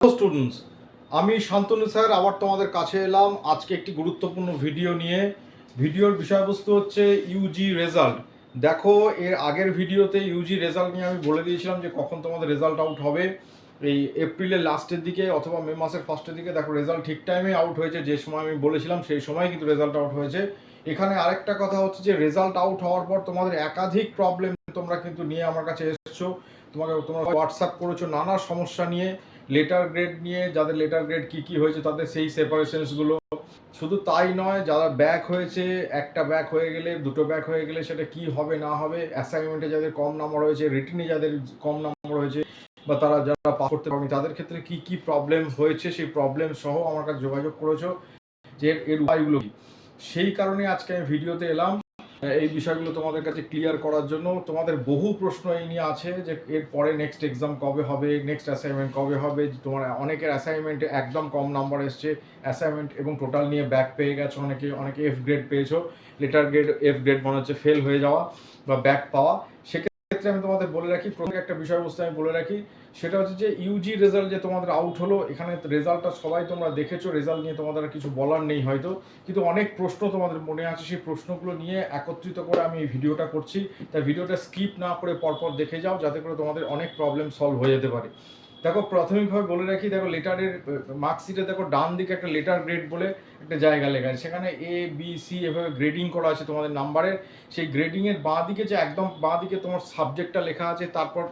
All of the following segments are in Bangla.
স্টুডেন্টস আমি শান্তনু স্যার, আবার তোমাদের কাছে এলাম। আজকে একটি গুরুত্বপূর্ণ ভিডিও নিয়ে। ভিডিওর বিষয়বস্তু হচ্ছে ইউজি রেজাল্ট দেখো, এর আগের ভিডিওতে ইউজি রেজাল্ট নিয়ে আমি বলে দিয়েছিলাম যে কখন তোমাদের রেজাল্ট আউট হবে। এই এপ্রিলের লাস্টের দিকে অথবা মে মাসের ফার্স্টের দিকে দেখো রেজাল্ট ঠিক টাইমে আউট হয়েছে। যে সময় আমি বলেছিলাম, সেই সময় কিন্তু রেজাল্ট আউট হয়েছে। এখানে আরেকটা কথা হচ্ছে যে রেজাল্ট আউট হওয়ার পর তোমাদের একাধিক প্রবলেম তোমরা কিন্তু নিয়ে আমার কাছে এসেছ। তোমাকে তোমরা হোয়াটসঅ্যাপ করেছ নানা সমস্যা নিয়ে। লেটার গ্রেড নিয়ে যাদের লেটার গ্রেড কি কি হয়েছে তাদের সেই সেপারেশনসগুলো শুধু তাই নয়, যারা ব্যাক হয়েছে, একটা ব্যাক হয়ে গেলে, দুটো ব্যাক হয়ে গেলে সেটা কি হবে, না হবে অ্যাসাইনমেন্টে যাদের কম নাম্বার হয়েছে রিটিনে যাদের কম নাম্বার হয়েছে বা তারা যারা পাস করতে পারেনি তাদের ক্ষেত্রে কি কি প্রবলেম হয়েছে, সেই প্রবলেম সহ আমার কাছে যোগাযোগ করেছ যে এর- উপায়গুলো কি। সেই কারণে আজকে আমি ভিডিওতে এলাম। এই বিষয়গুলো তোমাদের কাছে ক্লিয়ার করার জন্য তোমাদের বহু প্রশ্ন এই নিয়ে আছে যে এর পরে নেক্সট এক্সাম কবে হবে নেক্সট অ্যাসাইনমেন্ট কবে হবে, তোমার অনেকের অ্যাসাইনমেন্টে একদম কম নাম্বার এসছে। অ্যাসাইনমেন্ট এবং টোটাল নিয়ে ব্যাক পেয়ে গেছো অনেকে অনেকে এফ গ্রেড পেয়েছ। লেটার গ্রেড এফ গ্রেড মনে হচ্ছে ফেল হয়ে যাওয়া বা ব্যাক পাওয়া। সেক্ষেত্রে আমি তোমাদের বলে রাখি, প্রথম একটা বিষয়বস্তু আমি বলে রাখি, সেটা হচ্ছে যে ইউজি রেজাল্ট যে তোমাদের আউট হলো, এখানে রেজাল্টটা সবাই তোমরা দেখেছ রেজাল্ট নিয়ে তোমাদের কিছু বলার নেই হয়তো, কিন্তু অনেক প্রশ্ন তোমাদের মনে আছে, সেই প্রশ্নগুলো নিয়ে একত্রিত করে আমি এই ভিডিওটা করছি। তাই ভিডিওটা স্কিপ না করে পরপর দেখে যাও, যাতে করে তোমাদের অনেক প্রবলেম সলভ হয়ে যেতে পারে। দেখো, প্রাথমিকভাবে বলে রাখি, দেখো, লেটারের মার্কশিটে দেখো, ডান দিকে একটা লেটার গ্রেড বলে একটা জায়গা লেখা আছে। সেখানে এ বি সি এভাবে গ্রেডিং করা আছে তোমাদের নাম্বারের সেই গ্রেডিংয়ের বাঁ দিকে যে একদম বাঁ দিকে তোমার সাবজেক্টটা লেখা আছে, তারপর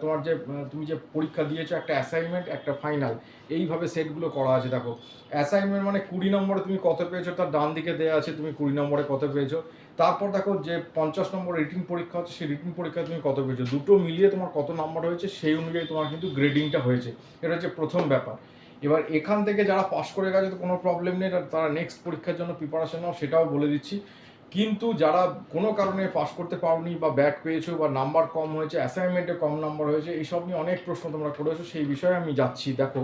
তোমার যে তুমি যে পরীক্ষা দিয়েছ, একটা অ্যাসাইনমেন্ট একটা ফাইনাল এইভাবে সেটগুলো করা আছে, দেখো। অ্যাসাইনমেন্ট মানে কুড়ি নম্বরে তুমি কত পেয়েছ, তার ডান দিকে দেওয়া আছে, তুমি কুড়ি নম্বরে কত পেয়েছ। তারপর দেখো যে পঞ্চাশ নম্বর রিটিন পরীক্ষা হচ্ছে, সেই রিটিন পরীক্ষায় তুমি কত পেয়েছ? দুটো মিলিয়ে তোমার কত নাম্বার হয়েছে, সেই অনুযায়ী তোমার কিন্তু গ্রেডিংটা হয়েছে। এটা হচ্ছে প্রথম ব্যাপার। এবার এখান থেকে যারা পাশ করে গেছে, তো কোনো প্রবলেম নেই, তারা নেক্সট পরীক্ষার জন্য প্রিপারেশন নাও, সেটাও বলে দিচ্ছি। কিন্তু যারা কোনো কারণে পাস করতে পারোনি বা ব্যাক পেয়েছ বা নাম্বার কম হয়েছে অ্যাসাইনমেন্টে কম নাম্বার হয়েছে, এইসব নিয়ে অনেক প্রশ্ন তোমরা করেছ, সেই বিষয়ে আমি যাচ্ছি। দেখো,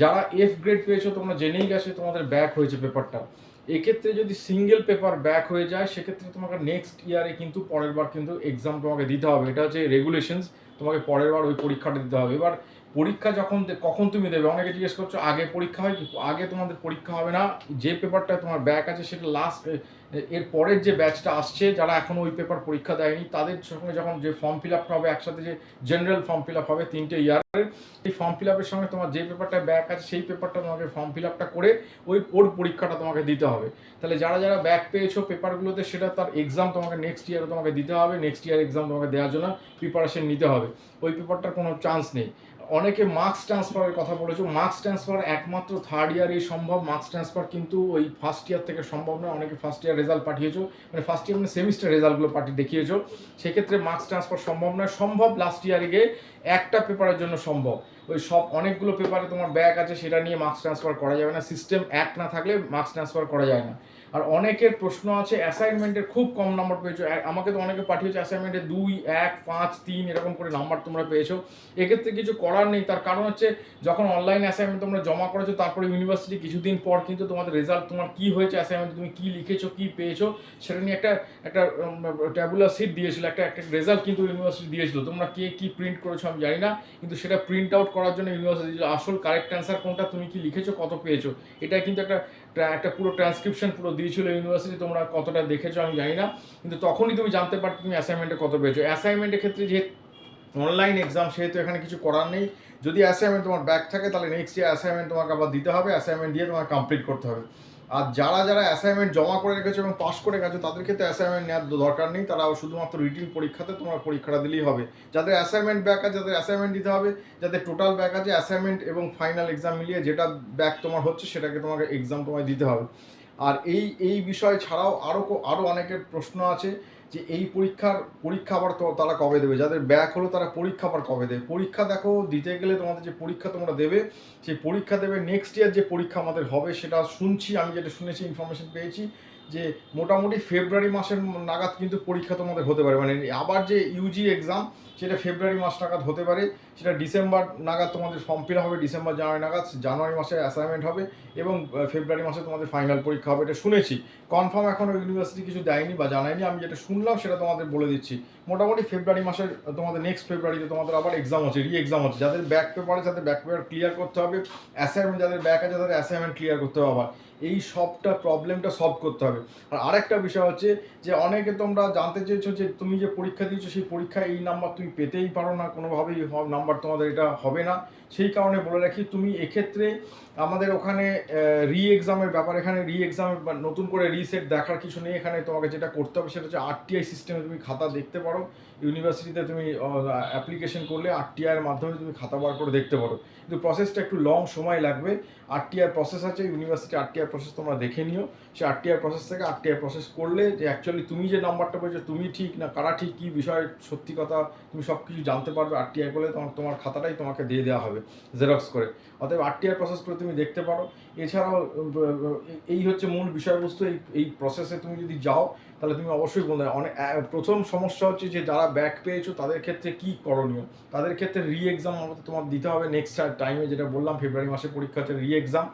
যারা এফ গ্রেড পেয়েছ, তোমরা জেনেই গেছে তোমাদের ব্যাক হয়েছে পেপারটা এক্ষেত্রে যদি সিঙ্গেল পেপার ব্যাক হয়ে যায়, সেক্ষেত্রে তোমাকে নেক্সট ইয়ারে কিন্তু পরের বার কিন্তু এক্সাম তোমাকে দিতে হবে। এটা হচ্ছে রেগুলেশনস তোমাকে পরের বার ওই পরীক্ষাটা দিতে হবে। এবার পরীক্ষা যখন কখন তুমি দেবে? অনেকে জিজ্ঞেস করছ, আগে পরীক্ষা হয় কি? আগে তোমাদের পরীক্ষা হবে না। যে পেপারটা তোমার ব্যাক আছে, সেটা লাস্ট এর পরের যে ব্যাচটা আসছে, যারা এখনও ওই পেপার পরীক্ষা দেয়নি, তাদের সঙ্গে যখন যে ফর্ম ফিল আপটা হবে, একসাথে যে জেনারেল ফর্ম ফিল আপ হবে, তিনটে ইয়ারের এই ফর্ম ফিল আপের সঙ্গে তোমার যে পেপারটা ব্যাক আছে, সেই পেপারটা তোমাকে ফর্ম ফিল আপটা করে, ওই, ওর পরীক্ষাটা তোমাকে দিতে হবে। তাহলে যারা যারা ব্যাক পেয়েছ পেপারগুলোতে সেটা তার এক্সাম তোমাকে নেক্সট ইয়ারে তোমাকে দিতে হবে। নেক্সট ইয়ার এক্সাম তোমাকে দেওয়ার জন্য প্রিপারেশন নিতে হবে। ওই পেপারটার কোনো চান্স নেই। অনেকে মার্কস ট্রান্সফারের কথা বলেছ। মার্কস ট্রান্সফার একমাত্র থার্ড ইয়ারেই সম্ভব। মার্কস ট্রান্সফার কিন্তু ওই ফার্স্ট ইয়ার থেকে সম্ভব নয়। অনেকে ফার্স্ট ইয়ার রেজাল্ট পাঠিয়েছো। মানে ফার্স্ট ইয়ার মানে সেমিস্টার রেজাল্টগুলো পাঠিয়ে দেখিয়েছো। সেক্ষেত্রে মার্কস ট্রান্সফার সম্ভব নয়। সম্ভব লাস্ট ইয়ারে গিয়ে একটা পেপারের জন্য সম্ভব। ওই সব অনেকগুলো পেপারে তোমার ব্যাক আছে, সেটা নিয়ে মার্কস ট্রান্সফার করা যাবে না। সিস্টেম এক না থাকলে মার্কস ট্রান্সফার করা যায় না। আর অনেকের প্রশ্ন আছে অ্যাসাইনমেন্টের খুব কম নাম্বার পেয়েছ। আমাকে তো অনেকে পাঠিয়েছে অ্যাসাইনমেন্টে দুই, এক, পাঁচ, তিন, এরকম করে নাম্বার তোমরা পেয়েছ। এক্ষেত্রে কিছু করার নেই, তার কারণ হচ্ছে যখন অনলাইন অ্যাসাইনমেন্ট তোমরা জমা করেছ, তারপরে ইউনিভার্সিটি কিছুদিন পর কিন্তু তোমাদের রেজাল্ট তোমার কি হয়েছে অ্যাসাইনমেন্ট তুমি কি লিখেছো, কি পেয়েছ, সেটা নিয়ে একটা একটা ট্যাবুলার সিট দিয়েছিল, একটা একটা রেজাল্ট কিন্তু ইউনিভার্সিটি দিয়েছিল। তোমরা কে কি প্রিন্ট করেছ আমি জানি না, কিন্তু সেটা প্রিন্ট আউট করার জন্য ইউনিভার্সিটি আসল কারেক্ট অ্যান্সার কোনটা, তুমি কি লিখেছো, কত পেয়েছ এটা কিন্তু একটা একটা- পুরো ট্রান্সক্রিপশন পুরো দিয়েছিল ইউনিভার্সিটি তোমরা কতটা দেখেছ আমি জানি না, কিন্তু তখনই তুমি জানতে পারতে তুমি অ্যাসাইনমেন্টে কত পেয়েছ। অ্যাসাইনমেন্টের ক্ষেত্রে যে অনলাইন এক্সাম সেহেতু এখানে কিছু করার নেই। যদি অ্যাসাইনমেন্ট তোমার ব্যাক থাকে, তাহলে নেক্সট ইয়ার অ্যাসাইনমেন্ট তোমাকে আবার দিতে হবে অ্যাসাইনমেন্ট দিয়ে তোমাকে কমপ্লিট করতে হবে। আর যারা যারা অ্যাসাইনমেন্ট জমা করে রেখেছো এবং পাস করে গেছো, তাদের ক্ষেত্রে অ্যাসাইনমেন্ট নেওয়ার দরকার নেই। তারা শুধুমাত্র রিটিন পরীক্ষাতে তোমার পরীক্ষাটা দিলেই হবে। যাদের অ্যাসাইনমেন্ট ব্যাক আছে, যাদের অ্যাসাইনমেন্ট দিতে হবে, যাদের টোটাল ব্যাক আছে অ্যাসাইনমেন্ট এবং ফাইনাল এক্সাম মিলিয়ে যেটা ব্যাক তোমার হচ্ছে, সেটাকে তোমাকে এক্সাম তোমায় দিতে হবে। আর এই এই বিষয় ছাড়াও আরও আরও অনেকের প্রশ্ন আছে। যে এই পরীক্ষার, পরীক্ষা আবার তো তারা কবে দেবে? যাদের ব্যাক হলো তারা পরীক্ষা আবার কবে দেবে? পরীক্ষা দেখো, দিতে গেলে তোমাদের যে পরীক্ষা তোমরা দেবে, সেই পরীক্ষা দেবে নেক্সট ইয়ার যে পরীক্ষা আমাদের হবে, সেটা শুনছি, আমি যেটা শুনেছি ইনফরমেশন পেয়েছি। যে মোটামুটি ফেব্রুয়ারি মাসের নাগাদ কিন্তু পরীক্ষা তোমাদের হতে পারে। মানে আবার যে ইউজি এক্সাম সেটা ফেব্রুয়ারি মাস নাগাদ হতে পারে। সেটা ডিসেম্বর নাগাদ তোমাদের ফর্ম ফিল হবে, ডিসেম্বর, জানুয়ারি নাগাদ, জানুয়ারি মাসে অ্যাসাইনমেন্ট হবে এবং ফেব্রুয়ারি মাসে তোমাদের ফাইনাল পরীক্ষা হবে, এটা শুনেছি। কনফার্ম এখনও ইউনিভার্সিটি কিছু দেয়নি বা জানায়নি, আমি যেটা শুনলাম সেটা তোমাদের বলে দিচ্ছি। মোটামুটি ফেব্রুয়ারি মাসের, তোমাদের নেক্সট ফেব্রুয়ারিতে তোমাদের আবার এক্সাম আছে রি এক্সাম আছে যাদের ব্যাক পেপারে যাদের ব্যাক পেপার ক্লিয়ার করতে হবে। অ্যাসাইনমেন্ট যাদের ব্যাক আছে, তাদের অ্যাসাইনমেন্ট ক্লিয়ার করতে হবে আবার। এই সবটা প্রবলেমটা সলভ করতে হবে। আর আরেকটা বিষয় হচ্ছে যে, অনেকে তোমরা জানতে চেয়েছো যে, তুমি যে পরীক্ষা দিয়েছ, সেই পরীক্ষায় এই নাম্বার তুমি পেতেই পারো না, কোনোভাবেই নাম্বার তোমাদের এটা হবে না। সেই কারণে বলে রাখি, তুমি এক্ষেত্রে আমাদের ওখানে রি এক্সামের ব্যাপার, এখানে রি এক্সাম নতুন করে রিসেট দেখার কিছু নেই। এখানে তোমাকে যেটা করতে হবে সেটা হচ্ছে আরটিআই সিস্টেমে তুমি খাতা দেখতে পারো। ইউনিভার্সিটিতে তুমি অ্যাপ্লিকেশন করলে আরটিআইয়ের মাধ্যমে তুমি খাতা বার করে দেখতে পারো। কিন্তু প্রসেসটা একটু লং সময় লাগবে। আরটিআই প্রসেস আছে ইউনিভার্সিটি আরটিআই প্রসেস তোমরা দেখে নিও। সে আরটিআই প্রসেস থেকে আরটিআই প্রসেস করলে যে অ্যাকচুয়ালি তুমি যে নাম্বারটা পেয়েছ, তুমি ঠিক না, কারা ঠিক, কী বিষয়ে, সত্যি কথা, তুমি সব কিছু জানতে পারবে। আরটিআই করলে তোমার তোমার খাতাটাই তোমাকে দিয়ে দেওয়া হবে জেরক্স করে। অতএব আরটিআই প্রসেস করে তুমি দেখতে পারো। এছাড়াও এই হচ্ছে মূল বিষয়বস্তু, এই এই প্রসেসে তুমি যদি যাও, তাহলে তুমি অবশ্যই বলতে অনেক প্রথম সমস্যা হচ্ছে যে, যারা ব্যাক পেয়েছ, তাদের ক্ষেত্রে কি করণীয়? তাদের ক্ষেত্রে রি এক্সাম তোমার দিতে হবে নেক্সট টাইমে যেটা বললাম ফেব্রুয়ারি মাসে পরীক্ষা হচ্ছে রি এক্সাম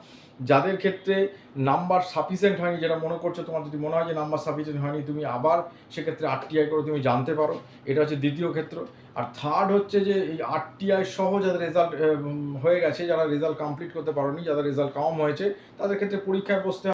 যাদের ক্ষেত্রে নাম্বার সাফিসিয়েন্ট হয়নি, যেটা মনে করছ তোমার যদি মনে হয় যে নাম্বার সাফিসিয়েন্ট হয়নি, তুমি আবার সেক্ষেত্রে আরটিআই করে তুমি জানতে পারো। এটা হচ্ছে দ্বিতীয় ক্ষেত্র। আর থার্ড হচ্ছে যে এই আরটিআই সহ যাদের রেজাল্ট হয়ে গেছে, যারা রেজাল্ট কমপ্লিট করতে পারোনি, যাদের রেজাল্ট কম হয়েছে, তাদের ক্ষেত্রে পরীক্ষায় বসতে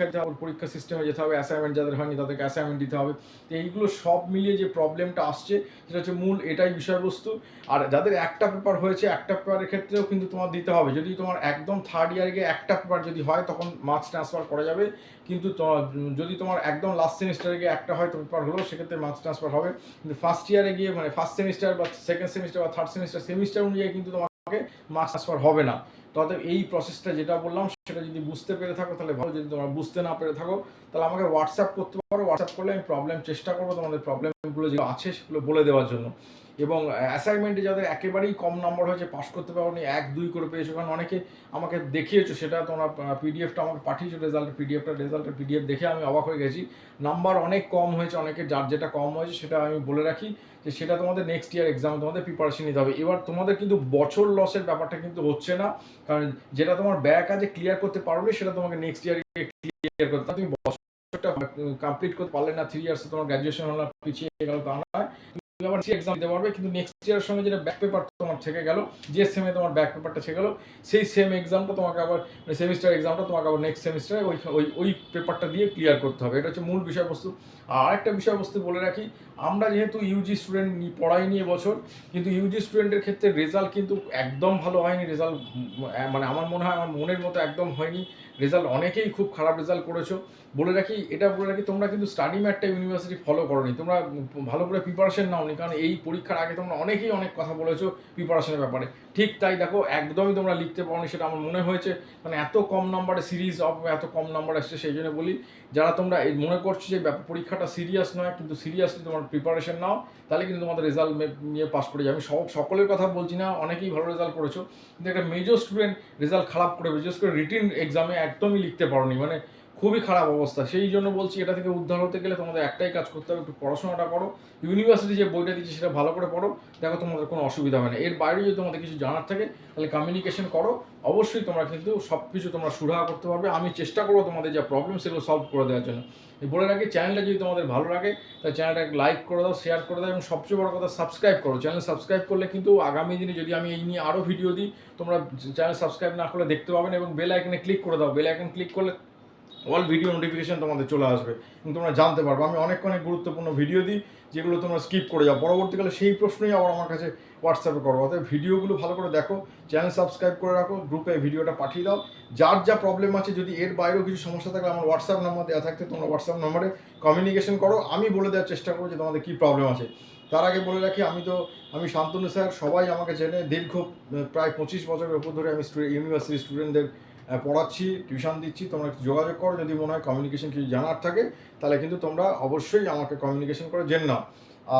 হবে নতুন পরীক্ষা সিস্টেমে যেতে হবে অ্যাসাইনমেন্ট যাদের হয়নি তাদেরকে অ্যাসাইনমেন্ট দিতে হবে। তো এইগুলো সব মিলিয়ে যে প্রবলেমটা আসছে, সেটা হচ্ছে মূল এটাই বিষয়বস্তু। আর যাদের একটা পেপার হয়েছে, একটা পেপারের ক্ষেত্রেও কিন্তু তোমার দিতে হবে। যদি তোমার একদম থার্ড ইয়ারে গিয়ে একটা পেপার যদি হয়, তখন মার্কস ট্রান্সফার করা যাবে। কিন্তু তোমার যদি তোমার একদম লাস্ট সেমিস্টারে গিয়ে একটা হয়তো পেপার হলো, সেক্ষেত্রে মার্কস ট্রান্সফার হবে। কিন্তু ফার্স্ট ইয়ারে গিয়ে মানে ফার্স্ট সেমিস্টার বা সেকেন্ড সেমিস্টার বা থার্ড সেমিস্টার সেমিস্টার অনুযায়ী কিন্তু তোমাকে মাস ট্রান্সফার হবে না। অতএব এই প্রসেসটা যেটা বললাম, সেটা যদি বুঝতে পেরে থাকো, তাহলে ভালো। যদি তোমরা বুঝতে না পেরে থাকো, তাহলে আমাকে হোয়াটসঅ্যাপ করতে পারো। হোয়াটসঅ্যাপ করলে আমি প্রবলেম চেষ্টা করব তোমাদের প্রবলেমগুলো যেগুলো আছে, সেগুলো বলে দেওয়ার জন্য। এবং অ্যাসাইনমেন্টে যাদের একেবারেই কম নম্বর হয়েছে পাস করতে পারোনি, এক, দুই করে পেয়েছ। কারণ অনেকে আমাকে দেখিয়েছো, সেটা তোমরা পিডিএফটা আমাকে পাঠিয়েছো রেজাল্টের পিডিএফটা রেজাল্টের পিডিএফ দেখে আমি অবাক হয়ে গেছি। নাম্বার অনেক কম হয়েছে, অনেকে যার যেটা কম হয়েছে, সেটা আমি বলে রাখি যে, সেটা তোমাদের নেক্সট ইয়ার এক্সামে তোমাদের প্রিপারেশন নিতে হবে। এবার তোমাদের কিন্তু বছর লসের ব্যাপারটা কিন্তু হচ্ছে না। কারণ যেটা তোমার ব্যাক আছে ক্লিয়ার করতে পারোনি সেটা তোমাকে নেক্সট ইয়ার ক্লিয়ার করতে। তুমি বছরটা কমপ্লিট করতে পারলে না থ্রি ইয়ার্সে তোমার গ্র্যাজুয়েশন হলো পিছিয়ে গেল তা নয়। আবার এক্সাম দিতে পারবে, কিন্তু নেক্সট ইয়ারের সঙ্গে যেটা ব্যাক পেপার তোমার থেকে গেল, যে সেমে তোমার ব্যাক পেপারটা থেকে গেল সেই সেম এক্সামটা তোমাকে আবার সেমিস্টার এক্সামটা তোমাকে আবার নেক্সট সেমিস্টারে ওই ওই ওই পেপারটা দিয়ে ক্লিয়ার করতে হবে। এটা হচ্ছে মূল বিষয়বস্তু। আর আরেকটা বিষয়বস্তু বলে রাখি, আমরা যেহেতু ইউজি স্টুডেন্ট পড়াইনি এবছর, কিন্তু ইউজি স্টুডেন্টের ক্ষেত্রে রেজাল্ট কিন্তু একদম ভালো হয়নি রেজাল্ট মানে আমার মনে হয়, আমার মনের মতো একদম হয়নি। রেজাল্ট অনেকেই খুব খারাপ রেজাল্ট করেছ। বলে রাখি, এটা বলে রাখি, তোমরা কিন্তু স্টাডি ম্যাটটা ইউনিভার্সিটি ফলো করোনি। তোমরা ভালো করে প্রিপারেশন নাওনি কারণ এই পরীক্ষার আগে তোমরা অনেকেই অনেক কথা বলেছ প্রিপারেশনের ব্যাপারে। ঠিক তাই দেখো, একদমই তোমরা লিখতে পারোনি সেটা আমার মনে হয়েছে। মানে এত কম নাম্বারে সিরিজ অফ এত কম নাম্বার আসছে সেই জন্য বলি, যারা তোমরা এই মনে করছ যে পরীক্ষাটা সিরিয়াস নয়, কিন্তু সিরিয়াসলি তোমার প্রিপারেশন নাও, তাহলে কিন্তু তোমাদের রেজাল্ট নিয়ে পাস করে যাবে। আমি সব সকলের কথা বলছি না, অনেকেই ভালো রেজাল্ট করেছ, কিন্তু একটা মেজর স্টুডেন্ট রেজাল্ট খারাপ করে, বিশেষ করে রিটিন এক্সামে একদমই লিখতে পারোনি। মানে খুবই খারাপ অবস্থা। সেই জন্য বলছি এটা থেকে উদ্ধার হতে গেলে তোমাদের একটাই কাজ করতে হবে, একটু পড়াশোনাটা করো। ইউনিভার্সিটি যে বইটা দিচ্ছে সেটা ভালো করে পড়ো। দেখো তোমাদের কোনো অসুবিধা হবে না। এর বাইরে যদি তোমাদের কিছু জানার থাকে, তাহলে কমিউনিকেশন করো। অবশ্যই তোমরা কিন্তু সব কিছু তোমরা সুরাহা করতে পারবে। আমি চেষ্টা করব তোমাদের যা প্রবলেম সেগুলো সলভ করে দেওয়ার জন্য। বলে রাখি চ্যানেলটা যদি তোমাদের ভালো লাগে, তাহলে চ্যানেলটাকে লাইক করে দাও শেয়ার করে দাও, এবং সবচেয়ে বড় কথা সাবস্ক্রাইব করো। চ্যানেল সাবস্ক্রাইব করলে কিন্তু আগামী দিনে যদি আমি এই নিয়ে আরও ভিডিও দিই, তোমরা চ্যানেল সাবস্ক্রাইব না করলে দেখতে পাবেন এবং বেল আইকনে ক্লিক করে দাও। বেল আইকন ক্লিক করলে অল ভিডিও নোটিফিকেশন তোমাদের চলে আসবে। এবং তোমরা জানতে পারবে। আমি অনেক অনেক গুরুত্বপূর্ণ ভিডিও দিই, যেগুলো তোমরা স্কিপ করে যাও। পরবর্তীকালে সেই প্রশ্নই আবার আমার কাছে হোয়াটসঅ্যাপে করো। অর্থাৎ ভিডিওগুলো ভালো করে দেখো চ্যানেল সাবস্ক্রাইব করে রাখো গ্রুপে ভিডিওটা পাঠিয়ে দাও। যার যা প্রবলেম আছে, যদি এর বাইরেও কিছু সমস্যা থাকলে আমার হোয়াটসঅ্যাপ নাম্বার দেওয়া থাকতে তোমরা হোয়াটসঅ্যাপ নাম্বারে কমিউনিকেশন করো। আমি বলে দেওয়ার চেষ্টা করব যে তোমাদের কী প্রবলেম আছে। তার আগে বলে রাখি, আমি তো, আমি শান্তনু স্যার, সবাই আমাকে জেনে দীর্ঘ, প্রায় পঁচিশ বছরের উপর ধরে আমি ইউনিভার্সিটি স্টুডেন্টদের পড়াচ্ছি টিউশন দিচ্ছি, তোমরা একটু যোগাযোগ করো, যদি মনে হয় কমিউনিকেশন কিছু জানার থাকে, তাহলে কিন্তু তোমরা অবশ্যই আমাকে কমিউনিকেশন করে জেন নাও।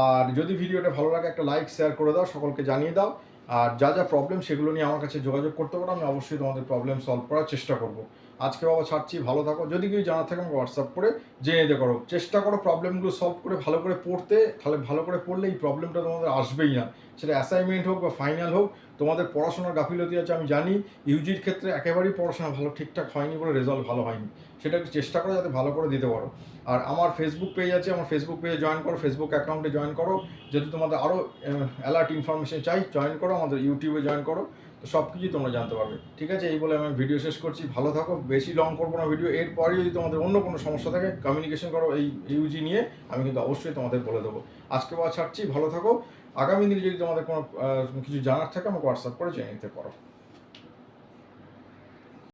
আর যদি ভিডিওটা ভালো লাগে, একটা লাইক শেয়ার করে দাও, সকলকে জানিয়ে দাও। আর যা যা প্রবলেম সেগুলো নিয়ে আমার কাছে যোগাযোগ করতে পারো, আমি অবশ্যই তোমাদের প্রবলেম সলভ করার চেষ্টা করব। আজকে বাবা ছাড়ছি, ভালো থাকো। যদি কিছু জানার থাকে আমাকে হোয়াটসঅ্যাপ করে জেনে দিতে করো চেষ্টা করো প্রবলেমগুলো সলভ করে, ভালো করে পড়তে, তাহলে ভালো করে পড়লে এই প্রবলেমটা তোমাদের আসবেই না। সেটা অ্যাসাইনমেন্ট হোক বা ফাইনাল হোক, তোমাদের পড়াশোনার গাফিলতি আছে আমি জানি। ইউজির ক্ষেত্রে একেবারেই পড়াশোনা ভালো, ঠিকঠাক হয়নি বলে রেজাল্ট ভালো হয়নি। সেটা একটু চেষ্টা করো যাতে ভালো করে দিতে পারো। আর আমার ফেসবুক পেজ আছে, আমার ফেসবুক পেজে জয়েন করো ফেসবুক অ্যাকাউন্টে জয়েন করো। যদি তোমাদের আরও অ্যালার্ট ইনফরমেশন চাই জয়েন করো, আমাদের ইউটিউবে জয়েন করো। সব কিছুই তোমরা জানতে পারবে। ঠিক আছে? এই বলে আমি ভিডিও শেষ করছি। ভালো থাকো। বেশি লং করব না ভিডিও এরপরে যদি তোমাদের অন্য কোনো সমস্যা থাকে কমিউনিকেশন করো এই ইউজি নিয়ে। আমি কিন্তু অবশ্যই তোমাদের বলে দেবো। আজকে বা ছাড়ছি। ভালো থাকো। আগামী দিনে যদি তোমাদের কোনো কিছু জানার থাকে, আমাকে হোয়াটসঅ্যাপ করে জেনে নিতে পারো।